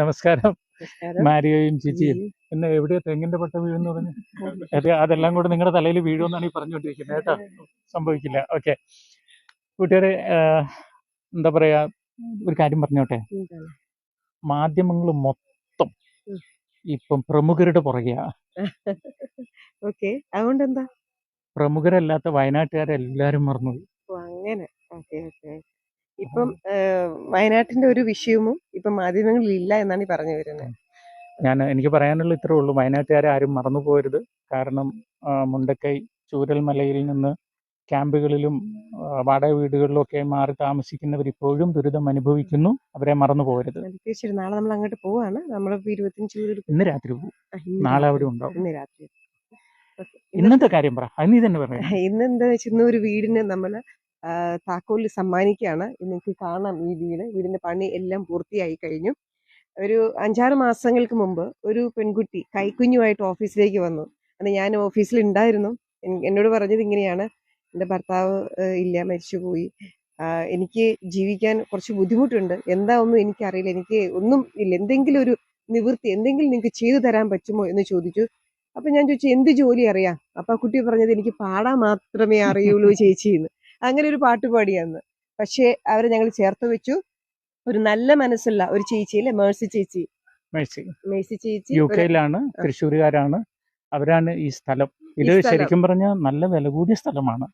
നമസ്കാരം. മാരിയോയും ചേച്ചിയും. പിന്നെ എവിടെയാ തെങ്ങിന്റെ പട്ട വീഴുന്നു പറഞ്ഞു? അത്. അതെല്ലാം കൂടെ നിങ്ങളുടെ തലയിൽ വീഴുമെന്നാണ് ഈ പറഞ്ഞുകൊണ്ടിരിക്കുന്നത് കേട്ടോ. സംഭവിക്കില്ല. ഓക്കെ. കൂട്ടുകാരെ എന്താ പറയാ ഒരു കാര്യം പറഞ്ഞോട്ടെ? മാധ്യമങ്ങൾ മൊത്തം ഇപ്പം പ്രമുഖരുടെ പുറകെയാ. ഓക്കെ. അതുകൊണ്ട് എന്താ പ്രമുഖരല്ലാത്ത വയനാട്ടുകാരെല്ലാരും മറന്നു അങ്ങനെ. Okay okay. ഇപ്പം വയനാട്ടിന്റെ ഒരു വിഷയവും ഇപ്പം മാധ്യമങ്ങളിൽ ഇല്ല എന്നാണ് ഈ പറഞ്ഞു വരുന്നത് ഞാൻ എനിക്ക് പറയാനുള്ള ഇത്രേ ഉള്ളൂ. വയനാട്ടുകാരെ ആരും മറന്നു പോകരുത്. കാരണം മുണ്ടക്കൈ ചൂരൽമലയിൽ നിന്ന് ക്യാമ്പുകളിലും വാടക വീടുകളിലും ഒക്കെ മാറി താമസിക്കുന്നവർ ഇപ്പോഴും ദുരിതം അനുഭവിക്കുന്നു. അവരെ മറന്നു പോകരുത്. തീർച്ചയായിട്ടും. നാളെ നമ്മൾ അങ്ങോട്ട് പോവാണ്. നമ്മൾ ഇരുപത്തിയഞ്ച് ഇന്ന് രാത്രി പോകും നാളെ അവിടെ ഉണ്ടാവും. ഇന്ന് രാത്രി. ഇന്നത്തെ കാര്യം പറ. നീ തന്നെ പറയാം. ഇന്ന് എന്താ വെച്ചാൽ ഇന്ന് ഒരു വീടിന് നമ്മൾ താക്കോൽ സമ്മാനിക്കുകയാണ്. നിങ്ങൾക്ക് കാണാം ഈ വീട്. വീടിന്റെ പണി എല്ലാം പൂർത്തിയായി കഴിഞ്ഞു. ഒരു അഞ്ചാറ് മാസങ്ങൾക്ക് മുമ്പ് ഒരു പെൺകുട്ടി കൈക്കുഞ്ഞുമായിട്ട് ഓഫീസിലേക്ക് വന്നു. അന്ന് ഞാൻ ഓഫീസിൽ ഉണ്ടായിരുന്നു എന്നോട് പറഞ്ഞത് ഇങ്ങനെയാണ്. എന്റെ ഭർത്താവ് ഇല്ല മരിച്ചുപോയി. എനിക്ക് ജീവിക്കാൻ കുറച്ച് ബുദ്ധിമുട്ടുണ്ട്. എന്താ ഒന്നും എനിക്കറിയില്ല. എനിക്ക് ഒന്നും ഇല്ല. എന്തെങ്കിലും ഒരു നിവൃത്തി എന്തെങ്കിലും നിങ്ങൾക്ക് ചെയ്തു തരാൻ പറ്റുമോ എന്ന് ചോദിച്ചു. അപ്പം ഞാൻ ചോദിച്ചു എന്ത് ജോലി അറിയാം? അപ്പം ആ കുട്ടി പറഞ്ഞത് എനിക്ക് പാടാൻ മാത്രമേ അറിയുള്ളൂ ചേച്ചി എന്ന്. അങ്ങനെ ഒരു പാട്ട് പാടിയാന്ന്. പക്ഷേ അവരെ ഞങ്ങൾ ചേർത്ത് വെച്ചു. ഒരു നല്ല മനസ്സുള്ള ഒരു ചേച്ചി അല്ലെ മേഴ്സി ചേച്ചി? മേഴ്സി. മേഴ്സി ചേച്ചി യു കെയിലാണ് തൃശ്ശൂരുകാരാണ്. അവരാണ് ഈ സ്ഥലം. ഇത് ശരിക്കും പറഞ്ഞാൽ നല്ല വില കൂടിയ സ്ഥലമാണ്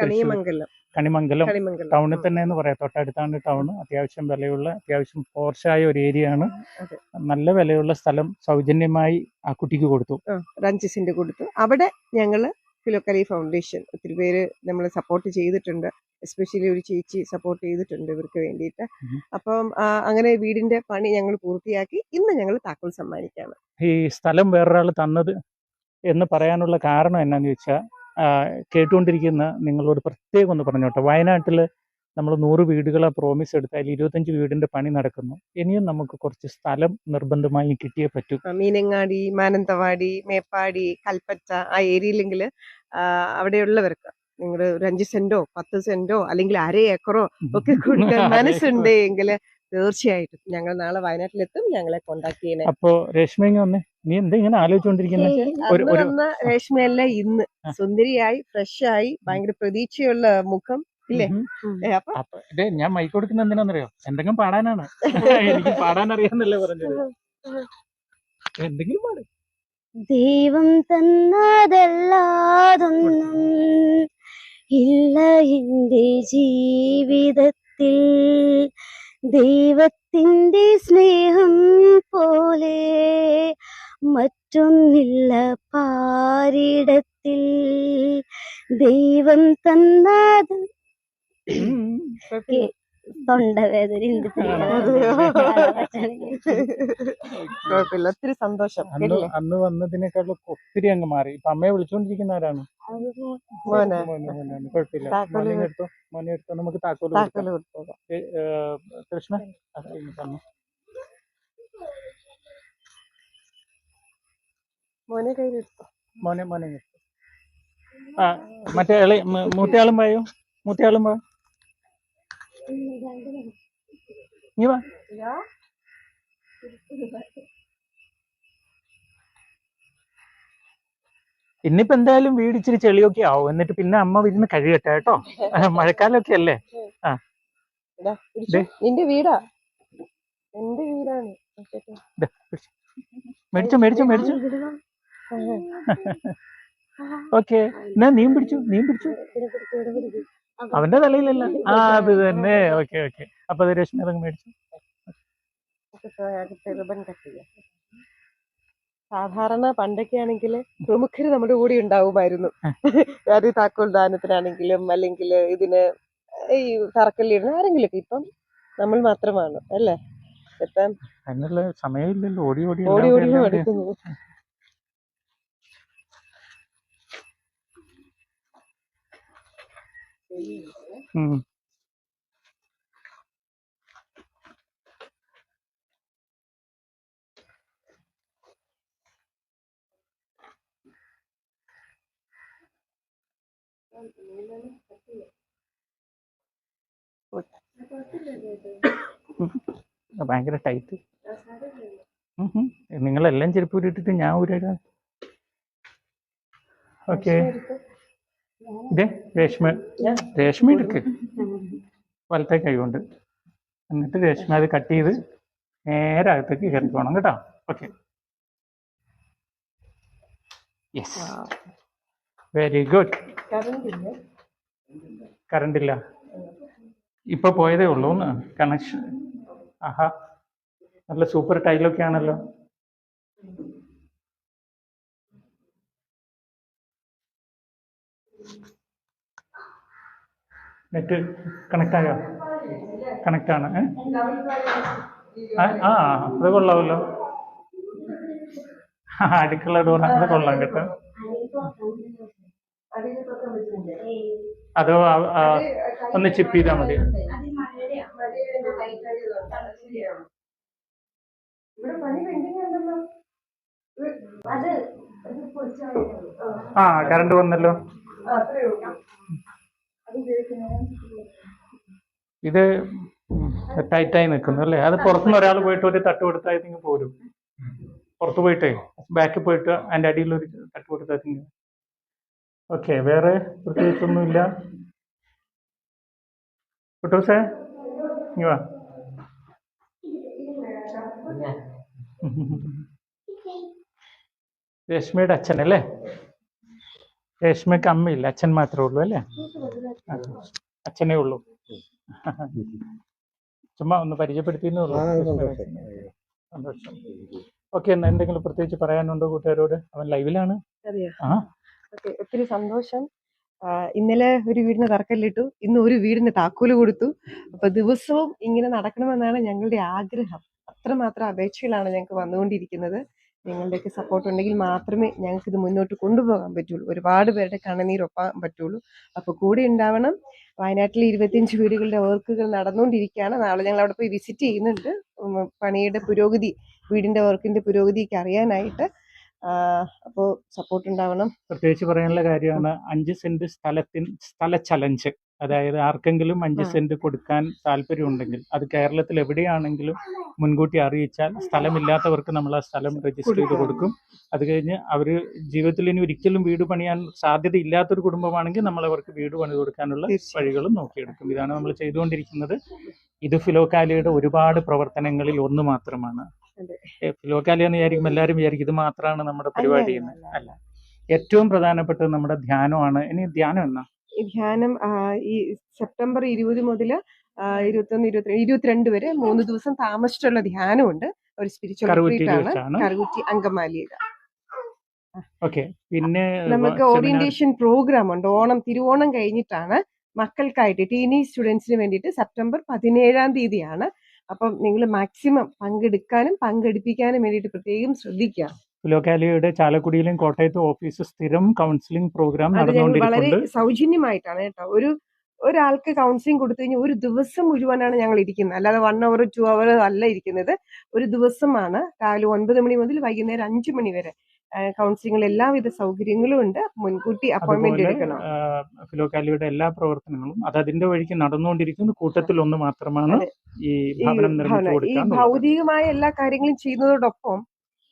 കണിമംഗലം. കണിമംഗലം ടൗണിൽ. തന്നെ എന്ന് പറയാം. തൊട്ടടുത്താണ് ടൗൺ. അത്യാവശ്യം വിലയുള്ള അത്യാവശ്യം പോർച്ചായ ഒരു ഏരിയ ആണ്. നല്ല വിലയുള്ള സ്ഥലം സൗജന്യമായി ആ കുട്ടിക്ക് കൊടുത്തു. ആ, ഒരു അഞ്ച് സെന്റ് കൊടുത്തു. അവിടെ ഞങ്ങൾ ഫിലോക്കലി ഫൗണ്ടേഷൻ ഒത്തിരി പേര് നമ്മൾ സപ്പോർട്ട് ചെയ്തിട്ടുണ്ട്. എസ്പെഷ്യലി ഒരു ചേച്ചി സപ്പോർട്ട് ചെയ്തിട്ടുണ്ട് ഇവർക്ക് വേണ്ടിയിട്ട്. അപ്പം അങ്ങനെ വീടിന്റെ പണി ഞങ്ങൾ പൂർത്തിയാക്കി. ഇന്ന് ഞങ്ങൾ താക്കോൽ സമ്മാനിക്കാണ്. ഈ സ്ഥലം വേറൊരാൾ തന്നത് എന്ന് പറയാനുള്ള കാരണം എന്നാന്ന് ചോദിച്ചാൽ കേട്ടുകൊണ്ടിരിക്കുന്ന നിങ്ങളോട് പ്രത്യേകം ഒന്ന് പറഞ്ഞോട്ടെ. വയനാട്ടിൽ നമ്മൾ നൂറ് വീടുകളെ പ്രോമിസ് എടുത്താൽ ഇരുപത്തഞ്ച് വീടിന്റെ പണി നടക്കുന്നു. ഇനിയും നമുക്ക് കുറച്ച് സ്ഥലം നിർബന്ധമായി കിട്ടിയേ പറ്റൂ. മീനങ്ങാടി മാനന്തവാടി മേപ്പാടി കൽപ്പറ്റ ആ ഏരിയയിലെങ്കിൽ അവിടെയുള്ളവർക്ക് നിങ്ങൾ ഒരു അഞ്ച് സെന്റോ പത്ത് സെന്റോ അല്ലെങ്കിൽ അര ഏക്കറോ ഒക്കെ കൊടുക്കാൻ മനസ്സുണ്ട് എങ്കിൽ തീർച്ചയായിട്ടും ഞങ്ങൾ നാളെ വയനാട്ടിലെത്തും ഞങ്ങളെ കോണ്ടാക്ട് ചെയ്യണേ. അപ്പോ രേഷ്മ നീ എന്താ ഇങ്ങനെ ആലോചിച്ചോണ്ടിരിക്കുന്നത് രേഷ്മയല്ല ഇന്ന്. സുന്ദരിയായി ഫ്രഷ് ആയി ഭയങ്കര പ്രതീക്ഷയുള്ള മുഖം. ഇല്ലേ അപ്പൊ ഞാൻ മൈക്ക് കൊടുക്കുന്ന എന്തിനാന്നറിയോ എന്തെങ്കിലും പാടാനാണ്. എനിക്ക് പാടാൻ അറിയാന്നല്ലേ പറഞ്ഞത് എന്തെങ്കിലും പാടും. ദൈവം തന്നതല്ലാതൊന്നും ഇല്ല എന്റെ ജീവിതത്തിൽ. ദൈവത്തിന്റെ സ്നേഹം പോലെ മറ്റൊന്നില്ല പാരിടത്തിൽ. ദൈവം തന്നത് തൊണ്ടവേദന ഉണ്ട് കുഴപ്പമില്ല ഒത്തിരി സന്തോഷം. അന്ന് അന്ന് വന്നതിനേക്കാളും ഒത്തിരി അങ്ങ് മാറി. ഇപ്പൊ അമ്മയെ വിളിച്ചോണ്ടിരിക്കുന്ന ആരാണ്? മോനെ, മോനെ, കുഴപ്പമില്ല. മോനെ എടുത്തോ? മോനെ എടുത്തോ? നമുക്ക് താക്കോൽ കൃഷ്ണ. മോനെ കയ്യിലെടുത്തോ മോനെ മോനെ ആ മറ്റേ ഇളയ മൂത്തയാളും പായോ മൂത്തയാളും വാ? നീ വാ. ഇന്നിപ്പോ എന്തായാലും വീട് ഇച്ചിരി ചെളിയൊക്കെ ആവും. എന്നിട്ട് പിന്നെ അമ്മ വിരുന്ന് കഴുകട്ടെ കേട്ടോ. മഴക്കാലൊക്കെ അല്ലേ. നിന്റെ വീടാ? എന്റെ വീടാണ്. മേടിച്ചു മേടിച്ചു മേടിച്ചു മേടിച്ചോ മേടിച്ചോ. ഓക്കെ. എന്നാ നീം പിടിച്ചു നീം പിടിച്ചു. അവന്റെ തലയിലല്ല. ആ അത് തന്നെ. Okay okay. അപ്പൊ അത് രശ്മി അതങ്ങ് മേടിച്ചു. റിബൺ കട്ട് ചെയ്യാം. സാധാരണ പണ്ടൊക്കെ ആണെങ്കിൽ പ്രമുഖർ നമ്മുടെ കൂടെ ഉണ്ടാവുമായിരുന്നു. അത് താക്കോൽ ദാനത്തിനാണെങ്കിലും അല്ലെങ്കിൽ ഇതിന് ഈ തറക്കല്ലിടുന്ന ആരെങ്കിലും ഇപ്പം നമ്മൾ മാത്രമാണ് അല്ലേ? അതിനുള്ള സമയമില്ലല്ലോ. ഓടി ഓടി ഓടി ഓടി എല്ലാം ഭയങ്കര ടൈറ്റ് നിങ്ങളെല്ലാം ചെരുപ്പ് ഉരുട്ടിട്ട് ഞാൻ ഊരിടാ ഓക്കെ ഇതേ രേഷ്മ. രേഷ്മ എടുക്ക്. വലത്തെ കൈകൊണ്ട്. എന്നിട്ട് രേഷ്മ അത് കട്ട് ചെയ്ത് നേരെ അകത്തേക്ക് കയറി പോകണം കേട്ടോ. Okay yes very good current ഇല്ല ഇപ്പൊ പോയതേ ഉള്ളൂ. കണക്ഷൻ ആഹാ. നല്ല സൂപ്പർ ടൈലൊക്കെ ആണല്ലോ. നെറ്റ് കണക്ട് ആയോ? കണക്ട് ആണ്? ആ അത് കൊള്ളാമല്ലോ. ആ, അടുക്കള ഡോർ അത് കൊള്ളാം കേട്ടോ. അതോ ഒന്ന് ചിപ്പ് ചെയ്താൽ മതി. ആ കറണ്ട് വന്നല്ലോ. ഇത് ടൈറ്റായി നിൽക്കുന്നു അല്ലേ? അത് പുറത്തുനിന്ന് ഒരാൾ പോയിട്ട് ഒരു തട്ട് കൊടുത്താൽ നിങ്ങൾ പോരും. പുറത്ത് പോയിട്ടേ ബാക്കിൽ പോയിട്ട് അതിന്റെ അടിയിൽ ഒരു തട്ട് കൊടുത്താൽ നിങ്ങൾ ഓക്കെ വേറെ പ്രത്യേകിച്ചൊന്നുമില്ല. കുട്ടൂസേ ഇങ്ങ് വാ. രശ്മിയുടെ അച്ഛൻ രശ്മിക്ക് അമ്മയില്ല അച്ഛൻ മാത്രമേ ഉള്ളൂ അല്ലേ? അച്ഛനേ ഉള്ളൂ. ചുമ്മാ ഒന്ന് പരിചയപ്പെടുത്തിയെന്നേ ഉള്ളൂ. സന്തോഷം. ഓക്കെ എന്നാ എന്തെങ്കിലും പ്രത്യേകിച്ച് പറയാനുണ്ടോ കൂട്ടുകാരോട്? അവൻ ലൈവിലാണ്. ഒത്തിരി സന്തോഷം. ഇന്നലെ ഒരു വീടിന് തറക്കല്ലിട്ടു. ഇന്ന് ഒരു വീടിന് താക്കോൽ കൊടുത്തു. അപ്പൊ ദിവസവും ഇങ്ങനെ നടക്കണമെന്നാണ് ഞങ്ങളുടെ ആഗ്രഹം. അത്രമാത്രം അപേക്ഷകളാണ് ഞങ്ങൾക്ക് വന്നുകൊണ്ടിരിക്കുന്നത്. നിങ്ങളുടെയൊക്കെ സപ്പോർട്ട് ഉണ്ടെങ്കിൽ മാത്രമേ ഞങ്ങൾക്ക് ഇത് മുന്നോട്ട് കൊണ്ടുപോകാൻ പറ്റുള്ളൂ. ഒരുപാട് പേരുടെ കണ്ണുനീരൊപ്പാൻ പറ്റുള്ളൂ. അപ്പോൾ കൂടെ ഉണ്ടാവണം. വയനാട്ടിലെ ഇരുപത്തിയഞ്ച് വീടുകളുടെ വർക്കുകൾ നടന്നുകൊണ്ടിരിക്കുകയാണ്. നാളെ ഞങ്ങൾ അവിടെ പോയി വിസിറ്റ് ചെയ്യുന്നുണ്ട്. പണിയുടെ പുരോഗതി വീടിന്റെ വർക്കിന്റെ പുരോഗതിയൊക്കെ അറിയാനായിട്ട്. അപ്പോൾ സപ്പോർട്ട് ഉണ്ടാവണം. പ്രത്യേകിച്ച് പറയാനുള്ള കാര്യമാണ് അഞ്ച് സെന്റ് സ്ഥലത്തിന് സ്ഥല ചലഞ്ച് അതായത് ആർക്കെങ്കിലും അഞ്ച് സെന്റ് കൊടുക്കാൻ താല്പര്യമുണ്ടെങ്കിൽ അത് കേരളത്തിൽ എവിടെയാണെങ്കിലും മുൻകൂട്ടി അറിയിച്ചാൽ സ്ഥലമില്ലാത്തവർക്ക് നമ്മൾ ആ സ്ഥലം രജിസ്റ്റർ ചെയ്ത് കൊടുക്കും. അത് കഴിഞ്ഞ് അവർ ജീവിതത്തിൽ ഇനി ഒരിക്കലും വീട് പണിയാൻ സാധ്യത ഇല്ലാത്തൊരു കുടുംബമാണെങ്കിൽ നമ്മൾ അവർക്ക് വീട് പണി കൊടുക്കാനുള്ള. വഴികളും നോക്കിയെടുക്കും. ഇതാണ് നമ്മൾ ചെയ്തുകൊണ്ടിരിക്കുന്നത്. ഇത് ഫിലോക്കാലിയുടെ ഒരുപാട് പ്രവർത്തനങ്ങളിൽ ഒന്ന് മാത്രമാണ്. ഫിലോക്കാലി എന്ന് വിചാരിക്കും എല്ലാവരും വിചാരിക്കും ഇത് മാത്രമാണ് നമ്മുടെ പരിപാടി അല്ല, ഏറ്റവും പ്രധാനപ്പെട്ടത് നമ്മുടെ ധ്യാനമാണ്. ഇനി ധ്യാനം എന്നാ? ധ്യാനം ഈ സെപ്റ്റംബർ ഇരുപത് മുതൽ ഇരുപത്തൊന്ന് ഇരുപത്തി ഇരുപത്തിരണ്ട് വരെ മൂന്ന് ദിവസം താമസിച്ചുള്ള ധ്യാനമുണ്ട്. ഒരു സ്പിരിച്വൽ ആണ്. കറുകുറ്റി അങ്കമാലിയുടെ. ഓക്കെ. പിന്നെ നമുക്ക് ഓറിയന്റേഷൻ പ്രോഗ്രാം ഉണ്ട്. ഓണം തിരുവോണം കഴിഞ്ഞിട്ടാണ് മക്കൾക്കായിട്ട് ടീനേജ് സ്റ്റുഡൻസിന് വേണ്ടിയിട്ട് സെപ്റ്റംബർ പതിനേഴാം തീയതിയാണ്. അപ്പം നിങ്ങൾ മാക്സിമം പങ്കെടുക്കാനും പങ്കെടുപ്പിക്കാനും വേണ്ടിയിട്ട് പ്രത്യേകം ശ്രദ്ധിക്കുക. ഫിലോക്കാലിയുടെ ചാലക്കുടിയിലും കോട്ടയത്തും ഓഫീസ് സ്ഥിരം കൗൺസിലിംഗ് പ്രോഗ്രാം നടന്നുകൊണ്ടിരിക്കുന്നത് വളരെ സൗജന്യമായിട്ടാണ് കേട്ടോ. ഒരു ഒരാൾക്ക് കൗൺസിലിംഗ് കൊടുത്തു കഴിഞ്ഞാൽ ഒരു ദിവസം മുഴുവനാണ് ഞങ്ങൾ ഇരിക്കുന്നത്. അല്ലാതെ വൺ അവർ ടു അവർ അല്ല ഇരിക്കുന്നത്. ഒരു ദിവസമാണ്. രാവിലെ ഒൻപത് മണി മുതൽ വൈകുന്നേരം അഞ്ചു മണി വരെ കൗൺസിലിംഗിൽ എല്ലാവിധ സൗകര്യങ്ങളും ഉണ്ട്. മുൻകൂട്ടി അപ്പോയിന്റ്മെന്റ് എടുക്കണം. ആ, ഫിലോക്കാലിയുടെ എല്ലാ പ്രവർത്തനങ്ങളും അത് അതിന്റെ വഴിക്ക് നടന്നുകൊണ്ടിരിക്കുന്ന കൂട്ടത്തിൽ ഒന്ന് മാത്രമാണ് ഈ ഭവനം നിർമ്മിച്ചു കൊടുക്കാൻ ഭൗതികമായ എല്ലാ കാര്യങ്ങളും ചെയ്യുന്നതോടൊപ്പം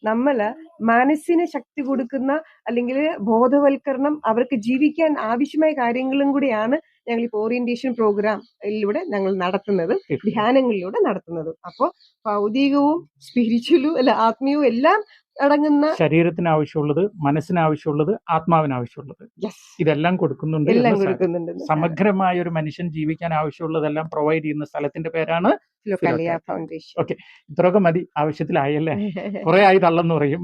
നമ്മൾ മനസ്സിന് ശക്തി കൊടുക്കുന്ന അല്ലെങ്കിൽ ബോധവൽക്കരണം അവർക്ക് ജീവിക്കാൻ ആവശ്യമായ കാര്യങ്ങളും കൂടിയാണ് ഞങ്ങൾ ഇപ്പോൾ ഓറിയന്റേഷൻ പ്രോഗ്രാമിലൂടെ ഞങ്ങൾ നടത്തുന്നത് ധ്യാനങ്ങളിലൂടെ നടത്തുന്നത്. അപ്പോൾ ഭൗതികവും സ്പിരിച്വലും അല്ല ആത്മീയവും എല്ലാം അടങ്ങുന്ന ശരീരത്തിന് ആവശ്യമുള്ളത് മനസ്സിന് ആവശ്യമുള്ളത് ആത്മാവിന് ആവശ്യമുള്ളത് ഇതെല്ലാം കൊടുക്കുന്നുണ്ട് എല്ലാം കൊടുക്കുന്നുണ്ട് സമഗ്രമായ ഒരു മനുഷ്യൻ ജീവിക്കാൻ ആവശ്യമുള്ളതെല്ലാം പ്രൊവൈഡ് ചെയ്യുന്ന സ്ഥലത്തിന്റെ പേരാണ് ഫൗണ്ടേഷൻ ഓക്കെ ഇത്രയൊക്കെ മതി. ആവശ്യത്തിലായല്ലേ? കുറെ ആയി തള്ളെന്ന് പറയും.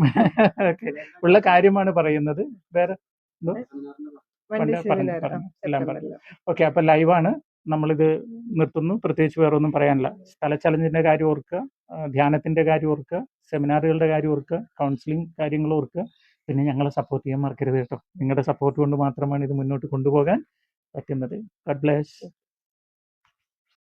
ഓക്കെ ഉള്ള കാര്യമാണ് പറയുന്നത്. വേറെ. എല്ലാം പറഞ്ഞു. ഓക്കെ അപ്പൊ ലൈവാണ്. നമ്മളിത് നിർത്തുന്നു. പ്രത്യേകിച്ച് വേറെ ഒന്നും പറയാനില്ല. സ്ഥല ചലഞ്ചിന്റെ കാര്യം ഓർക്കുക ധ്യാനത്തിന്റെ കാര്യം ഓർക്കുക. സെമിനാറുകളുടെ കാര്യം ഓർക്കുക കൗൺസിലിംഗ് കാര്യങ്ങൾ ഓർക്കുക. പിന്നെ ഞങ്ങളെ സപ്പോർട്ട് ചെയ്യാൻ മറക്കരുത് കേട്ടോ. നിങ്ങളുടെ സപ്പോർട്ട് കൊണ്ട് മാത്രമാണ് ഇത് മുന്നോട്ട് കൊണ്ടുപോകാൻ പറ്റുന്നത്. ഗഡ് ബ്ലേസ്